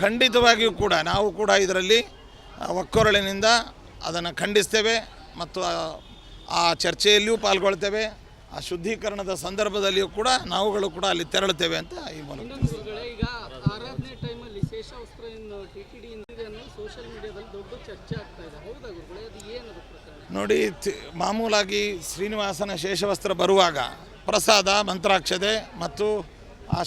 ಖಂಡಿತವಾಗಿಯೂ ಕೂಡ ನಾವು ಕೂಡ ಇದರಲ್ಲಿ ಒಕ್ಕೊರಳಿನಿಂದ ಅದನ್ನು ಖಂಡಿಸ್ತೇವೆ ಮತ್ತು ಆ- ಚರ್ಚೆಯಲ್ಲಿಯೂ ಪಾಲ್ಗೊಳ್ತೇವೆ ಆ ಶುದ್ಧೀಕರಣದ ಸಂದರ್ಭದಲ್ಲಿಯೂ ಕೂಡ ನಾವುಗಳು ಕೂಡ ಅಲ್ಲಿ ತೆರಳುತ್ತೇವೆ ಅಂತ ಈ ಮೂಲಕ. ನೋಡಿ ಮಾಮೂಲಾಗಿ ಶ್ರೀನಿವಾಸನ ಶೇಷವಸ್ತ್ರ ಬರುವಾಗ ಪ್ರಸಾದ ಮಂತ್ರಾಕ್ಷತೆ ಮತ್ತು ಆ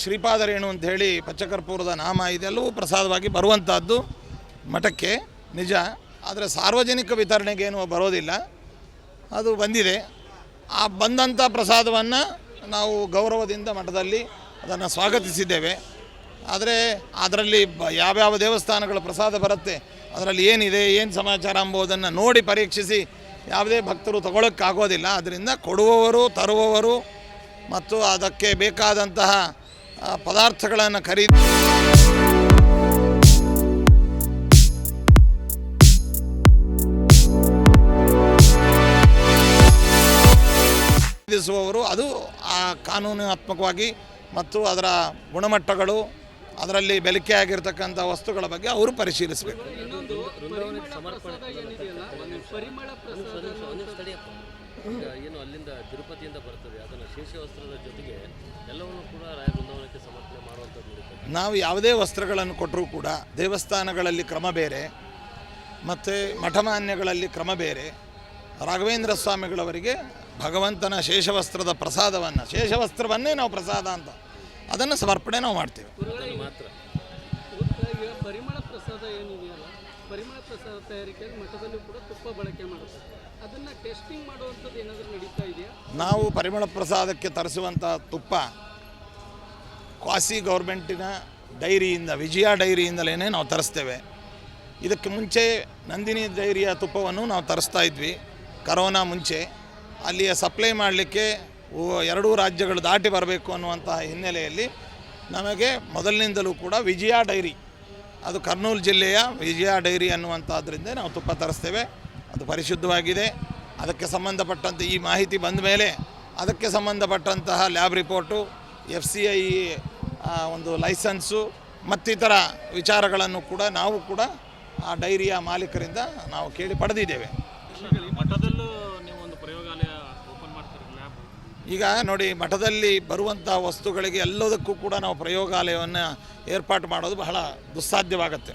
ಅಂತ ಹೇಳಿ ಪಚ್ಚಕರ್ಪೂರದ ನಾಮ ಇದೆಲ್ಲವೂ ಪ್ರಸಾದವಾಗಿ ಬರುವಂಥದ್ದು ಮಠಕ್ಕೆ, ನಿಜ. ಆದರೆ ಸಾರ್ವಜನಿಕ ವಿತರಣೆಗೇನು ಬರೋದಿಲ್ಲ. ಅದು ಬಂದಿದೆ. ಆ ಬಂದಂಥ ಪ್ರಸಾದವನ್ನು ನಾವು ಗೌರವದಿಂದ ಮಠದಲ್ಲಿ ಅದನ್ನು ಸ್ವಾಗತಿಸಿದ್ದೇವೆ. ಆದರೆ ಅದರಲ್ಲಿ ಬ ಯಾವ್ಯಾವ ದೇವಸ್ಥಾನಗಳ ಪ್ರಸಾದ ಬರುತ್ತೆ, ಅದರಲ್ಲಿ ಏನಿದೆ, ಏನು ಸಮಾಚಾರ ಎಂಬುದನ್ನು ನೋಡಿ ಪರೀಕ್ಷಿಸಿ ಯಾವುದೇ ಭಕ್ತರು ತಗೊಳ್ಳೋಕ್ಕಾಗೋದಿಲ್ಲ ಅದರಿಂದ ಕೊಡುವವರು, ತರುವವರು ಮತ್ತು ಅದಕ್ಕೆ ಬೇಕಾದಂತಹ ಪದಾರ್ಥಗಳನ್ನು ಖರೀದಿ ಖರೀದಿಸುವವರು, ಅದು ಆ ಕಾನೂನಾತ್ಮಕವಾಗಿ ಮತ್ತು ಅದರ ಗುಣಮಟ್ಟಗಳು, ಅದರಲ್ಲಿ ಬೆಲಿಕೆ ಆಗಿರ್ತಕ್ಕಂಥ ವಸ್ತುಗಳ ಬಗ್ಗೆ ಅವರು ಪರಿಶೀಲಿಸಬೇಕು. ಏನು ಅಲ್ಲಿಂದ ತಿರುಪತಿಯಿಂದ ಬರ್ತದೆ ಅದನ್ನು ಶೇಷವಸ್ತ್ರದ ಜೊತೆಗೆ ಎಲ್ಲವನ್ನು ಕೂಡ ರಾಯ ಬೃಂದಾವನಕ್ಕೆ ಸಮರ್ಪಣೆ ಮಾಡುವಂಥದ್ದು ನಾವು ಯಾವುದೇ ವಸ್ತ್ರಗಳನ್ನು ಕೊಟ್ಟರೂ ಕೂಡ ದೇವಸ್ಥಾನಗಳಲ್ಲಿ ಕ್ರಮ ಬೇರೆ ಮತ್ತು ಮಠಮಾನ್ಯಗಳಲ್ಲಿ ಕ್ರಮ ಬೇರೆ. ರಾಘವೇಂದ್ರ ಸ್ವಾಮಿಗಳವರಿಗೆ ಭಗವಂತನ ಶೇಷವಸ್ತ್ರದ ಪ್ರಸಾದವನ್ನು ಶೇಷವಸ್ತ್ರವನ್ನೇ ನಾವು ಪ್ರಸಾದ ಅಂತ ಅದನ್ನು ಸಮರ್ಪಣೆ ನಾವು ಮಾಡ್ತೇವೆ. ಮಾತ್ರ. ಪರಿಮಳ ಪ್ರಸಾದ ಏನಿದೆಯಲ್ಲ? ಪರಿಮಳ ಪ್ರಸಾದ ತಯಾರಿಕೆಯಲ್ಲಿ ಮಠದಲ್ಲೂ ಕೂಡ ತುಪ್ಪ ಬಳಕೆ ಮಾಡುತ್ತೆ. ಅದನ್ನ ಟೆಸ್ಟಿಂಗ್ ಮಾಡುವಂಥದ್ದು ಏನಾದರೂ ನಡೀತಾ ಇದೆಯಾ? ನಾವು ಪರಿಮಳ ಪ್ರಸಾದಕ್ಕೆ ತರಿಸುವಂಥ ತುಪ್ಪ ಕ್ವಾಸಿ ಗೌರ್ಮೆಂಟಿನ ಡೈರಿಯಿಂದ, ವಿಜಯ ಡೈರಿಯಿಂದಲೇ ನಾವು ತರಿಸ್ತೇವೆ. ಇದಕ್ಕೆ ಮುಂಚೆ ನಂದಿನಿ ಡೈರಿಯ ತುಪ್ಪವನ್ನು ನಾವು ತರಿಸ್ತಾ ಇದ್ವಿ, ಕರೋನಾ ಮುಂಚೆ. ಅಲ್ಲಿಯ ಸಪ್ಲೈ ಮಾಡಲಿಕ್ಕೆ ಎರಡೂ ರಾಜ್ಯಗಳು ದಾಟಿ ಬರಬೇಕು ಅನ್ನುವಂತಹ ಹಿನ್ನೆಲೆಯಲ್ಲಿ ನಮಗೆ ಮೊದಲಿನಿಂದಲೂ ಕೂಡ ವಿಜಯ ಡೈರಿ ಅದು ಕರ್ನೂಲ್ ಜಿಲ್ಲೆಯ ವಿಜಯ ಡೈರಿ ಅನ್ನುವಂಥದ್ರಿಂದ ನಾವು ತುಪ್ಪ ತರಿಸ್ತೇವೆ. ಅದು ಪರಿಶುದ್ಧವಾಗಿದೆ. ಅದಕ್ಕೆ ಸಂಬಂಧಪಟ್ಟಂತೆ ಈ ಮಾಹಿತಿ ಬಂದ ಮೇಲೆ ಅದಕ್ಕೆ ಸಂಬಂಧಪಟ್ಟಂತಹ lab report F C I ಒಂದು ಲೈಸನ್ಸು, ಮತ್ತಿತರ ವಿಚಾರಗಳನ್ನು ಕೂಡ ನಾವು ಕೂಡ ಆ ಡೈರಿಯ ಮಾಲೀಕರಿಂದ ನಾವು ಕೇಳಿ ಪಡೆದಿದ್ದೇವೆ. ಮಠದಲ್ಲೂ ಈಗ ನೋಡಿ, ಮಠದಲ್ಲಿ ಬರುವಂಥ ವಸ್ತುಗಳಿಗೆ ಎಲ್ಲದಕ್ಕೂ ಕೂಡ ನಾವು ಪ್ರಯೋಗಾಲಯವನ್ನು ಏರ್ಪಾಟು ಮಾಡೋದು ಬಹಳ ದುಸ್ಸಾಧ್ಯವಾಗುತ್ತೆ.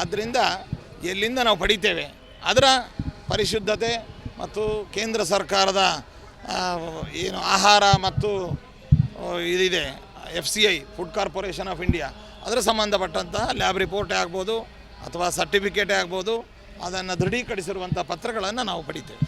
ಆದ್ದರಿಂದ ಎಲ್ಲಿಂದ ನಾವು ಪಡಿತೇವೆ? ಅದರ ಪರಿಶುದ್ಧತೆ ಮತ್ತು ಕೇಂದ್ರ ಸರ್ಕಾರದ ಏನು ಆಹಾರ ಮತ್ತು ಇದಿದೆ F C I food corporation of India. ಅದರ ಸಂಬಂಧಪಟ್ಟಂತಹ ಲ್ಯಾಬ್ ರಿಪೋರ್ಟೇ ಆಗ್ಬೋದು ಅಥವಾ ಸರ್ಟಿಫಿಕೇಟೇ ಆಗ್ಬೋದು. ಅದನ್ನು ದೃಢೀಕರಿಸಿರುವಂಥ ಪತ್ರಗಳನ್ನು ನಾವು ಪಡಿತೇವೆ.